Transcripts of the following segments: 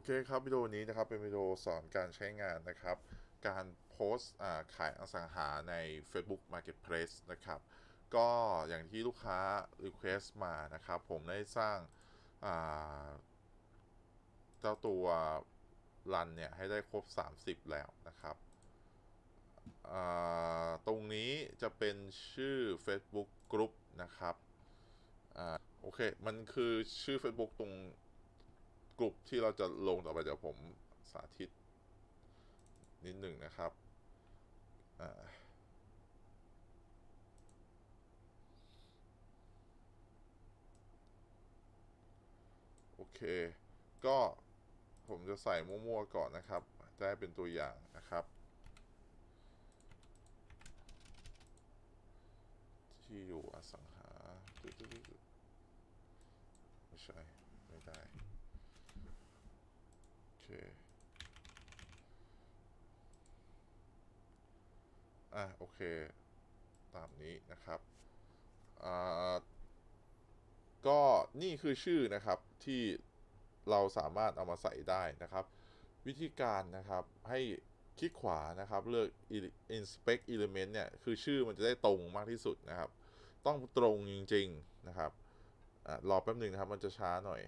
อเคครับวิดีโอนี้นะครับเป็นวิดีโอสอนการใช้งานนะครับ การโพสต์ขายอสังหาใน Facebook Marketplace นะครับ ก็อย่างที่ลูกค้า Request มานะครับ ผมได้สร้างเจ้าตัวรันเนี่ยให้ได้ครบ 30 แล้วนะครับ ตรงนี้จะเป็นชื่อ Facebook Group นะครับอโอเค มันคือชื่อ Facebook ตรง กลุ่มที่เราจะลงต่อไปเดี๋ยวผมสาธิต นิดหนึ่งนะครับอโอเค ก็ผมจะใส่มั่วๆก่อนนะครับ จะให้เป็นตัวอย่างนะครับ ที่อยู่อสังหาไม่ใช่ ไม่ได้ อเคอะโอเค ตามนี้นะครับอ่าก็นี่คือชื่อนะครับที่เราสามารถเอามาใส่ได้นะครับ วิธีการนะครับให้คลิกขวานะครับ เลือก inspect element เนี่ย คือชื่อมันจะได้ตรงมากที่สุดนะครับ ต้องตรงจริง ๆ นะครับอรอแป๊บหนึ่งนะครับ มันจะช้าหน่อย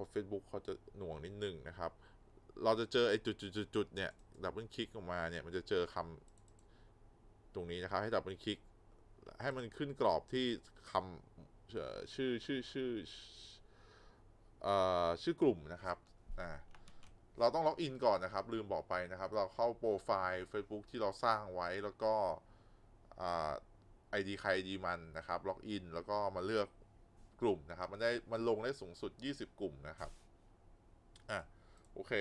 ราะ Facebook เขาจะหน่วงนิดหนึ่งนะครับ เราจะเจอไอ้จุดๆๆเนี่ยดับเบิลคลิกออกมาเนี่ยมันจะเจอคำตรงนี้นะครับให้ดับเบิลคลิกให้มันขึ้นกรอบที่คำเอ่อชื่อชื่อชื่อเอ่อชื่อกลุ่มนะครับอ่าเราต้องล็อกอินก่อนนะครับ ลืมบอกไปนะครับ เราเข้าโปรไฟล์ Facebook ที่เราสร้างไว้แล้วก็อ่า ID ใคร ID มันนะครับ ล็อกอินแล้วก็มาเลือก กลุ่มนะครับ มันได้มันลงได้สูงสุด 20 กลุ่มนะครับอะโอเค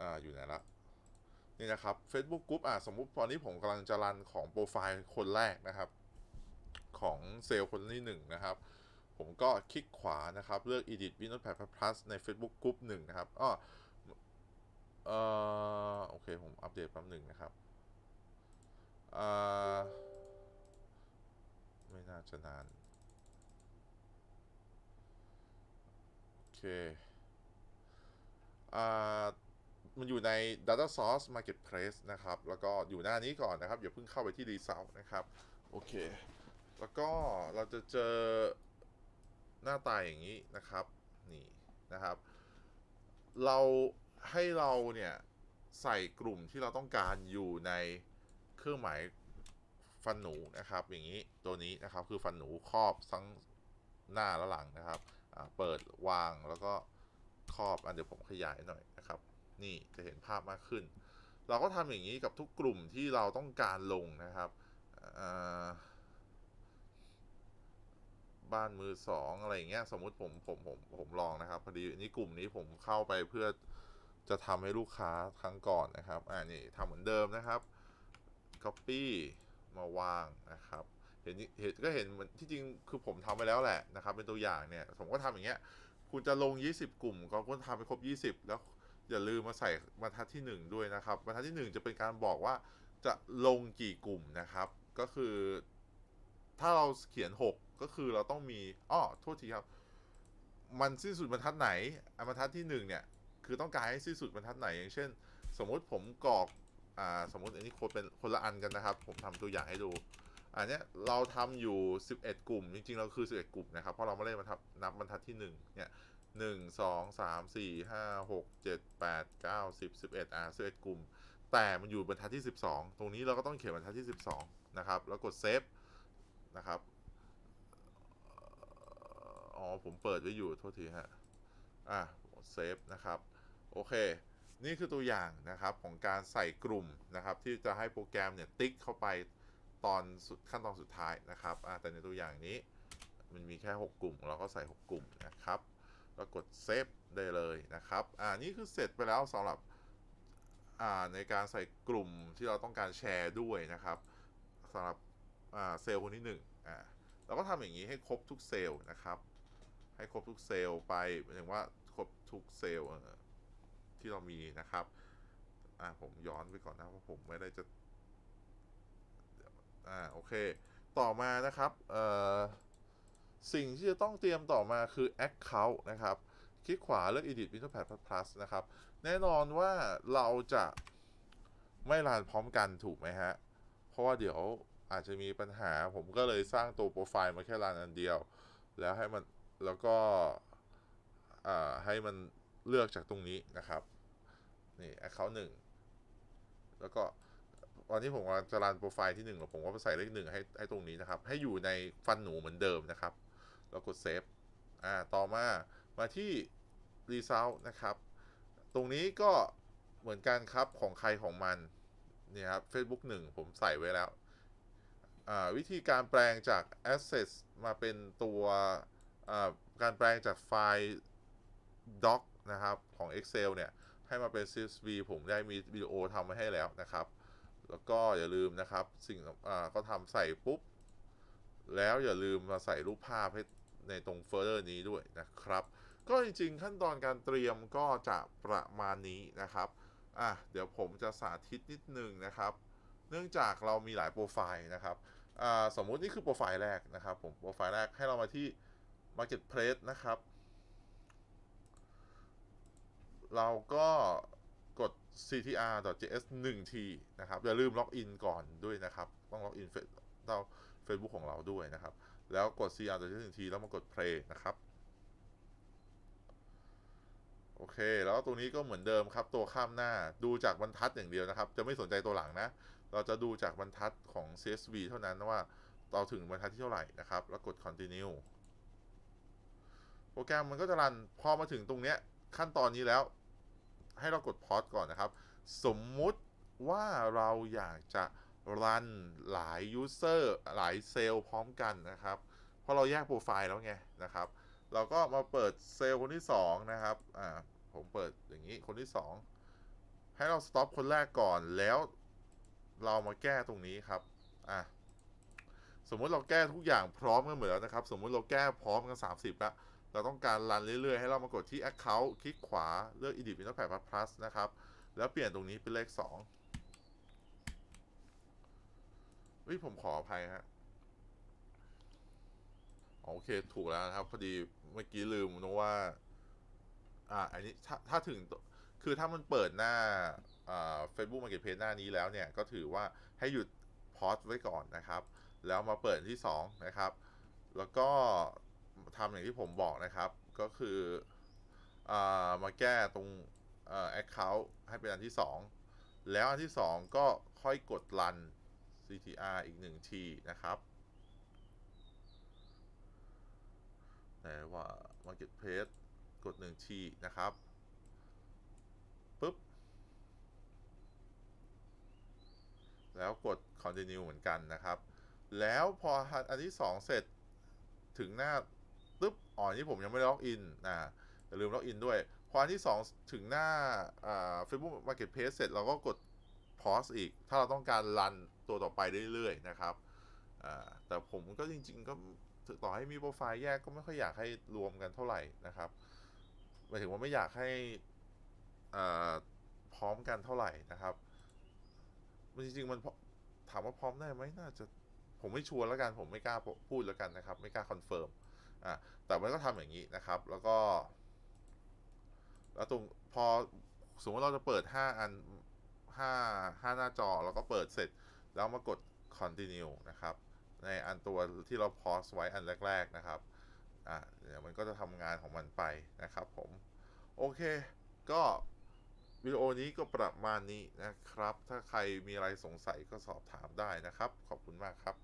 อ่าอยู่ไหนละนี่นะครับ Facebook Group อะสมมุติตอนนี้ผมกำลังจะรันของโปรไฟล์คนแรกนะครับ ของเซลล์คนที่หนึ่งนะครับ ผมก็คลิกขวานะครับ เลือก edit w i n d o w s Pad Plus ใน Facebook Group หนึ่งนะครับอ้อเอ่อโอเค ผมอัปเดตแป๊บหนึ่งนะครับอ่าไม่น่าจะนาน อ่ามันอยู่ใน Data Source Marketplace นะครับ แล้วก็อยู่หน้านี้ก่อนนะครับ อย่าเพิ่งเข้าไปที่ Result นะครับ โอเค แล้วก็เราจะเจอหน้าตายอย่างนี้นะครับ นี่นะครับ เราให้เราเนี่ยใส่กลุ่มที่เราต้องการอยู่ในเครื่องหมายฟันหนูนะครับ อย่างนี้ตัวนี้นะครับคือฟันหนูครอบทั้งหน้าและหลังนะครับ เปิดวางแล้วก็ครอบอันเดี๋ยวผมขยายหน่อยนะครับ นี่จะเห็นภาพมากขึ้น เราก็ทำอย่างนี้กับทุกกลุ่มที่เราต้องการลงนะครับบ้านมือสองอะไรอย่างเงี้ยสมมุติผมผมผมผมลองนะครับพอดีนี่กลุ่มนี้ผมเข้าไปเพื่อจะทำให้ลูกค้าครั้งก่อนนะครับอ่านี่ทำเหมือนเดิมนะครับ copy มาวางนะครับ เห็นเห็นก็เห็นมือนที่จริงคือผมทำไปแล้วแหละนะครับ เป็นตัวอย่างเนี่ย ผมก็ทำอย่างเงี้ย คุณจะลง 20 กลุ่มก็คุณทำไปครบ 20 แล้วอย่าลืมมาใส่บรรทัดที่ 1 ด้วยนะครับบรรทัดที่ 1 จะเป็นการบอกว่าจะลงกี่กลุ่มนะครับ ก็คือ ถ้าเราเขียน 6 ก็คือเราต้องมีอ้อโทษทีครับ มันสิ้นสุดบรรทัดไหนบรรทัดที่ 1 เนี่ย คือต้องการให้สิ้นสุดบรรทัดไหน อย่างเช่น สมมุติผมกรอกอ่าสมมติอันนี้คนเป็นคนละอันกันนะครับ ผมทำตัวอย่างให้ดู อันนี้เราทำอยู่ 11 กลุ่ม จริง ๆ เราคือ 11 กลุ่มนะครับ เพราะเราไม่ได้มาทับนับบรรทัดที่ 1 เนี่ย1 2 3 4 5 6 7 8 9 10 11อ่า11กลุ่ม แต่มันอยู่บรรทัดที่12ตรงนี้เราก็ต้องเขียนบรรทัดที่12นะครับ แล้วกดเซฟนะครับ อ๋อ ผมเปิดไว้อยู่ โทษทีฮะ อะเซฟนะครับ โอเค นี่คือตัวอย่างนะครับของการใส่กลุ่มนะครับ ที่จะให้โปรแกรมเนี่ย ติ๊กเข้าไป ตอนสุดขั้นตอนสุดท้ายนะครับแต่ในตัวอย่างนี้มันมีแค่ 6 กลุ่ม เราก็ใส่ 6 กลุ่มนะครับ แล้วกดเซฟได้เลยนะครับอ่านี่คือเสร็จไปแล้วสำหรับอ่าในการใส่กลุ่มที่เราต้องการแชร์ด้วยนะครับสำหรับอ่าเซลล์คนที่1อ่าเราก็ทำอย่างนี้ให้ครบทุกเซลล์นะครับ ให้ครบทุกเซลล์ไปหมายถึงว่าครบทุกเซลล์ที่เรามีนะครับอ่าผมย้อนไปก่อนนะเพราะผมไม่ได้จะ โอเค ต่อมานะครับสิ่งที่จะต้องเตรียมต่อมาคือ Account นะครับ คลิกขวาเลือก Edit Windows Pad Plus นะครับ แน่นอนว่าเราจะไม่รันพร้อมกันถูกไหมฮะ เพราะว่าเดี๋ยวอาจจะมีปัญหาผมก็เลยสร้างตัวโปรไฟล์มาแค่รันอันเดียว แล้วให้มันแล้วก็ให้มันเลือกจากตรงนี้นะครับ นี่ Account หนึ่งแล้วก็ วันนี้ผมจะรันโปรไฟล์ที่หนึ่งผมก็ใส่เลขหนึ่งให้ให้ตรงนี้นะครับ ให้อยู่ในฟันหนูเหมือนเดิมนะครับ แล้วกดเซฟอ่าต่อมามาที่ Result นะครับ ตรงนี้ก็เหมือนกันครับของใครของมันนี่ครับ Facebook 1 ผมใส่ไว้แล้ว วิธีการแปลงจาก Access มาเป็นตัวการแปลงจากไฟล์ Doc นะครับ ของ Excel เนี่ย ให้มาเป็น CSV ผมได้มีวิดีโอทำไว้ให้แล้วนะครับ แล้วก็อย่าลืมนะครับ สิ่งอ่าก็ทำใส่ปุ๊บ แล้วอย่าลืมมาใส่รูปภาพให้ในตรงโฟลเดอร์นี้ด้วยนะครับ ก็จริงๆขั้นตอนการเตรียมก็จะประมาณนี้นะครับอะเดี๋ยวผมจะสาธิตนิดนึงนะครับ เนื่องจากเรามีหลายโปรไฟล์นะครับอ่าสมมุตินี่คือโปรไฟล์แรกนะครับ ผมโปรไฟล์แรกให้เรามาที่ Marketplace นะครับ เราก็ ctr.js 1ทีนะครับ อย่าลืมล็อกอินก่อนด้วยนะครับ ต้องล็อกอินเฟซเรา Facebook ของเราด้วยนะครับ แล้วกด cr.js 1ทีแล้วมากด play นะครับ โอเค แล้วตรงนี้ก็เหมือนเดิมครับ ตัวข้ามหน้าดูจากบรรทัดอย่างเดียวนะครับ จะไม่สนใจตัวหลังนะ เราจะดูจากบรรทัดของ CSV เท่านั้นว่าเราถึงบรรทัดที่เท่าไหร่นะครับ แล้วกด continue โปรแกรมมันก็จะรัน พอมาถึงตรงเนี้ยขั้นตอนนี้แล้ว ให้เรากด pause ก่อนนะครับ สมมุติว่าเราอยากจะรันหลาย user หลายเซลล์พร้อมกันนะครับ เพราะเราแยกโปรไฟล์แล้วไงนะครับ เราก็มาเปิดเซลล์คนที่ 2 นะครับ อ่า ผมเปิดอย่างนี้คนที่ 2 ให้เรา stop คนแรกก่อนแล้วเรามาแก้ตรงนี้ครับ อะ สมมุติเราแก้ทุกอย่างพร้อมกันหมดแล้วนะครับ สมมุติเราแก้พร้อมกัน 30 แล้ว เราต้องการรันเรื่อยๆ ให้เรามากดที่ Account คลิกขวาเลือก Edit Windows Pad Plus นะครับ แล้วเปลี่ยนตรงนี้เป็นเลข2วิผมขออภัยฮะโอเคถูกแล้วนะครับ พอดีเมื่อกี้ลืมนะว่า อ่า อันนี้ถ้าถ้าถึงคือถ้ามันเปิดหน้าอ่า Facebook Marketplace หน้านี้แล้วเนี่ย ก็ถือว่าให้หยุดพอสไว้ก่อนนะครับ แล้วมาเปิดที่ 2 นะครับ แล้วก็ ทำอย่างที่ผมบอกนะครับ ก็คืออมาแก้ตรงเอ่อ account ให้เป็นอันที่ 2 แล้วอันที่ 2 ก็ค่อยกด run ctr อีกหนึ่งทีนะครับแต่ว่า Marketplace กด1ทีนะครับปุ๊บ แล้วกด continue เหมือนกันนะครับ แล้วพออันที่ 2 เสร็จถึงหน้า อ๋อนี่ผมยังไม่ได้ล็อกอินนะอย่าลืมล็อกอินด้วย พออันที่ 2 ถึงหน้าอ่า Facebook Marketplace เสร็จเราก็กด pause อีก ถ้าเราต้องการรันตัวต่อไปเรื่อยๆนะครับอ่าแต่ผมก็จริง ๆ ก็ต่อให้มีโปรไฟล์แยกก็ไม่ค่อยอยากให้รวมกันเท่าไหร่นะครับหมายถึงว่าไม่อยากให้อ่าพร้อมกันเท่าไหร่นะครับมันจริงๆมันถามว่าพร้อมได้ไหมน่าจะผมไม่ชัวร์แล้วกันผมไม่กล้าพูดแล้วกันนะครับ ไม่กล้าคอนเฟิร์ม อ่าแต่มันก็ทำอย่างนี้นะครับ แล้วก็ แล้วตรงพอสมมติเราจะเปิด 5 อัน 5 5 หน้าจอแล้วก็เปิดเสร็จ แล้วมากด continue นะครับ ในอันตัวที่เรา pause ไว้อันแรก ๆนะครับอ่าเดี๋ยวมันก็จะทำงานของมันไปนะครับผม โอเค ก็วิดีโอนี้ก็ประมาณนี้นะครับ ถ้าใครมีอะไรสงสัยก็สอบถามได้นะครับ ขอบคุณมากครับ